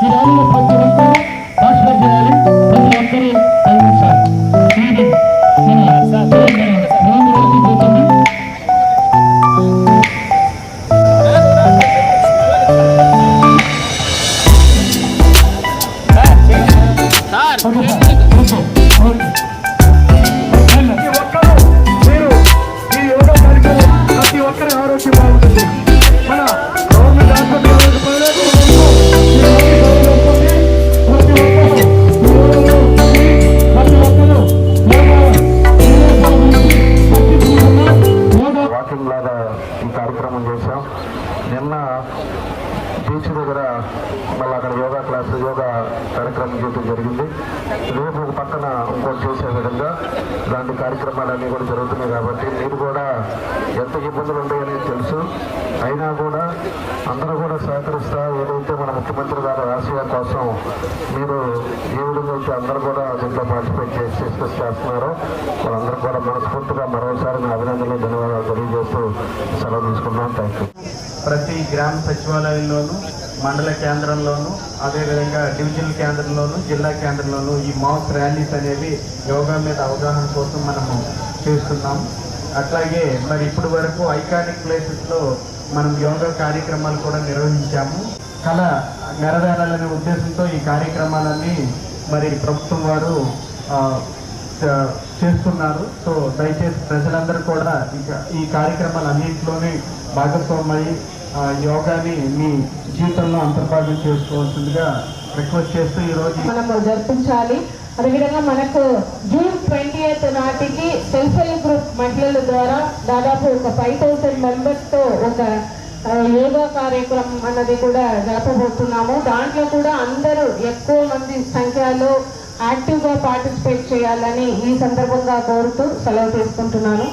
Silahlı fakültesi başka silahlı fakültesi olmuşlar. Şimdi sana ben de bir bakımı Okay. Walking లాగా ఈ కార్యక్రమం చేశాం. నిన్న బీచ్ దగ్గర మళ్ళీ అక్కడ యోగా క్లాస్ యోగా కార్యక్రమం చేయడం జరిగింది. రేపు ఒక పక్కన ఇంకోటి చేసే విధంగా ఇలాంటి కార్యక్రమాలన్నీ కూడా జరుగుతున్నాయి కాబట్టి మీరు కూడా ఎంత ఇబ్బందులు ఉంటాయని తెలుసు. అయినా కూడా అందరూ కూడా సహకరిస్తా ఏదైతే మన ముఖ్యమంత్రి గారి ఆశయ కోసం మీరు ఏ విధంగా అయితే అందరూ కూడా దీంట్లో పార్టిసిపేట్ చేసి డిస్కస్ చేస్తున్నారో వాళ్ళందరూ కూడా మనస్ఫూర్తిగా మరోసారి నా అభినందనలు ధన్యవాదాలు తెలియజేస్తూ సెలవు తీసుకున్నాను థ్యాంక్ యూ ప్రతి గ్రామ సచివాలయంలోనూ మండల కేంద్రంలోనూ అదేవిధంగా డివిజనల్ కేంద్రంలోనూ జిల్లా కేంద్రంలోనూ ఈ మాస్ ర్యాలీస్ అనేవి యోగా మీద అవగాహన కోసం మనము చేస్తున్నాం. అట్లాగే మరి ఇప్పటి వరకు ఐకానిక్ ప్లేసెస్లో మనం యోగా కార్యక్రమాలు కూడా నిర్వహించాము. కళ నెరవేరాలనే ఉద్దేశంతో ఈ కార్యక్రమాలన్నీ మరి ప్రభుత్వం వారు చేస్తున్నారు. సో దయచేసి ప్రజలందరూ కూడా ఇక ఈ కార్యక్రమాలన్నింటిలోనే భాగస్వామై యోగాని మీ జీవితంలో అంతర్భాగం చేసుకోవాల్సిందిగా రిక్వెస్ట్ చేస్తూ ఈరోజు మనము జరిపించాలి. అదేవిధంగా మనకు జూన్ ట్వంటీ ఎయిత్ నాటికి సెల్ఫ్ హెల్ప్ గ్రూప్ మహిళల ద్వారా దాదాపు ఒక ఫైవ్ థౌసండ్ మెంబర్స్తో ఒక యోగా కార్యక్రమం అన్నది కూడా జరపబోతున్నాము. దాంట్లో కూడా అందరూ ఎక్కువ మంది సంఖ్యలో యాక్టివ్గా పార్టిసిపేట్ చేయాలని ఈ సందర్భంగా కోరుతూ సెలవు తీసుకుంటున్నాను.